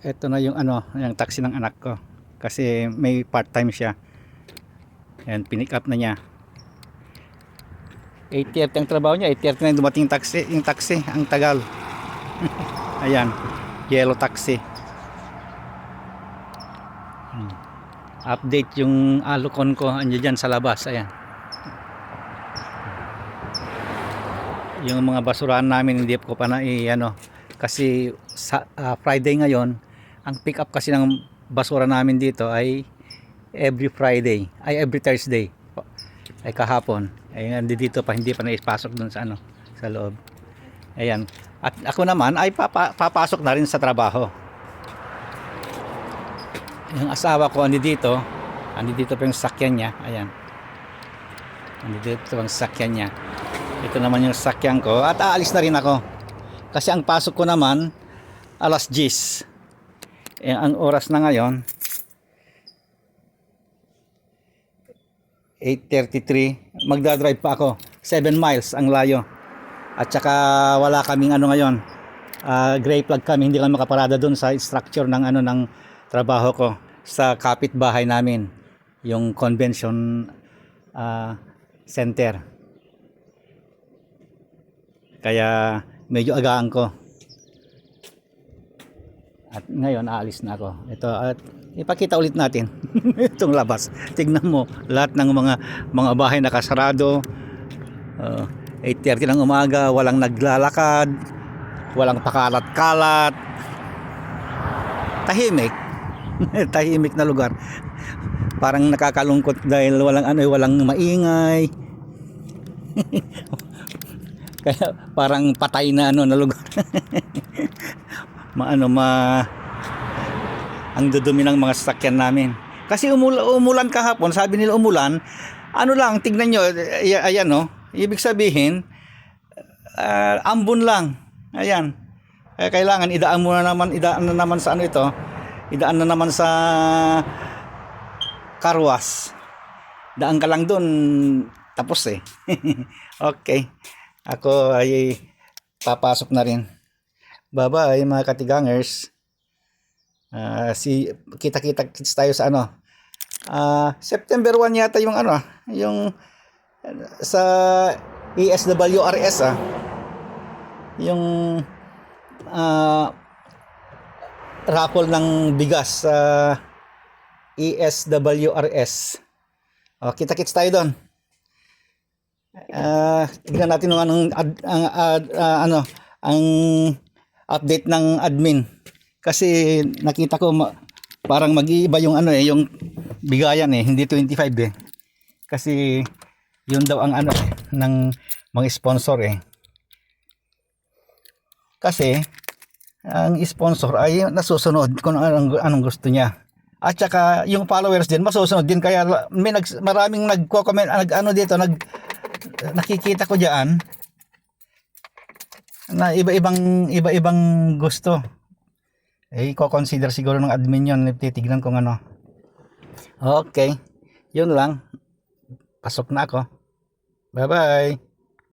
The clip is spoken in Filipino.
ito na yung ano, yung taxi ng anak ko. Kasi may part-time siya. Ayan, pinick up na niya. 8.30 ang trabaho niya, 8.30 na yung dumating yung taxi, yung taxi, ang tagal. Ayan, yellow taxi. Hmm. Update yung alukon ko, andyan dyan sa labas, ayan. Yung mga basurahan namin hindi ko pa na i ano kasi sa ah, Friday ngayon ang pick up kasi ng basura namin dito ay every Friday ay every Thursday ay kahapon. Ay nandito pa hindi pa naipasok dun sa ano sa loob. Ayan. At ako naman ay papa, papasok na rin sa trabaho. Yung asawa ko andi dito andi dito pa yung sakyan niya. Ayan. Andi dito pa yung sakyan niya. Ito naman yung sakyan ko. At aalis na rin ako. Kasi ang pasok ko naman alas 10 eh, ang oras na ngayon 8.33 magdadrive pa ako. 7 miles ang layo. At saka wala kaming ano ngayon. Ah, gray flag kami. Hindi kami makaparada doon sa structure ng ano ng trabaho ko sa kapitbahay namin. Yung convention ah, center. Kaya medyo agaan ko at ngayon aalis na ako. Ito at ipakita ulit natin itong labas. Tignan mo lahat ng mga mga bahay nakasarado. Uh, 8.30 ng umaga walang naglalakad walang pakalat-kalat. Tahimik. Tahimik na lugar. Parang nakakalungkot dahil walang ano walang maingay. Kaya parang patay na ano na lugar maano ma ang dudumi ng mga sasakyan namin. Kasi umula, umulan kahapon sabi nila umulan ano lang tignan nyo ay, ayan no? Ibig sabihin ah, ambon lang. Ayan. Kaya kailangan idaan mo na naman idaan na naman sa ano ito? Idaan na naman sa karwas. Daan ka lang doon tapos eh. Okay. Ako ay papasok na rin Bye-bye mga katigangers. Ah, si kita-kita kits tayo sa ano. Ah, September 1 yata yung ano, yung uh, sa ESWRS ah. Yung ah raffle ng bigas sa E ESWRS. Oh, kita-kits tayo doon. Ah, tignan natin yung anong ad- ang ad- ah, ano ang update ng admin. Kasi nakita ko ma- parang mag-iiba yung ano eh yung bigayan eh hindi 25 eh. Kasi yun daw ang ano eh, ng mga sponsor eh. Kasi ang sponsor ay nasusunod kung anong, anong gusto niya. At saka yung followers din masusunod din. Kaya may nag, maraming nagko-comment nag ano dito nag nakikita ko diyan na iba-ibang iba-ibang gusto. Eh, ko-consider siguro ng admin yun. Titignan kung ano. Okay. Yun lang. Pasok na ako. Bye-bye.